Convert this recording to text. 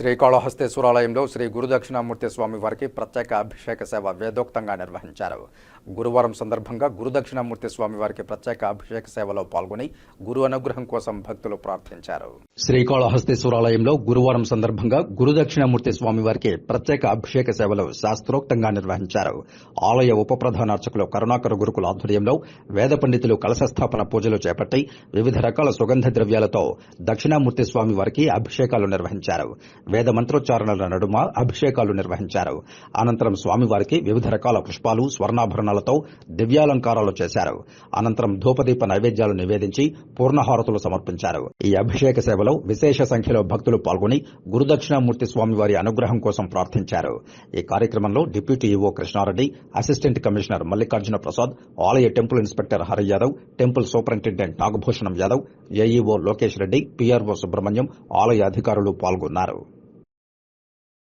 శ్రీకాళహస్తేశ్వరాలయంలో శ్రీ గురుదక్షిణామూర్తి స్వామి వారికి ప్రత్యేక అభిషేక సేవ వేదోక్తంగా నిర్వహించారు. గురువారం సందర్భంగా గురుదక్షిణామూర్తి స్వామి వారికి ప్రత్యేక అభిషేక సేవలో పాల్గొని గురు అనుగ్రహం కోసం భక్తులు ప్రార్థించారు. శ్రీకాళహస్తేశ్వరాలయంలో గురువారం సందర్భంగా గురుదక్షిణామూర్తి స్వామి వారికి ప్రత్యేక అభిషేక సేవలు శాస్త్రోక్తంగా నిర్వహించారు. ఆలయ ఉప ప్రధాన అర్చకులు కరుణాకర గురుకుల ఆధ్వర్యంలో వేద పండితులు కలశస్థాపన పూజలు చేపట్టి వివిధ రకాల సుగంధ ద్రవ్యాలతో దక్షిణామూర్తి స్వామి వారికి అభిషేకాలు నిర్వహించారు. వేద మంత్రోచ్చారణల నడుమ అభిషేకాలు నిర్వహించారు. అనంతరం స్వామివారికి వివిధ రకాల పుష్పాలు స్వర్ణాభరణాలతో దివ్యాలంకారాలు చేశారు. అనంతరం ధూపదీప నైవేద్యాలు నివేదించి పూర్ణహారతులు సమర్పించారు. ఈ అభిషేక సేవలో విశేష సంఖ్యలో భక్తులు పాల్గొని గురుదక్షిణామూర్తి స్వామివారి అనుగ్రహం కోసం ప్రార్థించారు. ఈ కార్యక్రమంలో deputy EO Krishna Reddy assistant commissioner Mallikarjuna Prasad ఆలయ temple inspector Hari Yadav temple superintendent Nagabhushanam Yadav AEO Lokesh Reddy PRO Subrahmanyam ఆలయ అధికారులు పాల్గొన్నారు.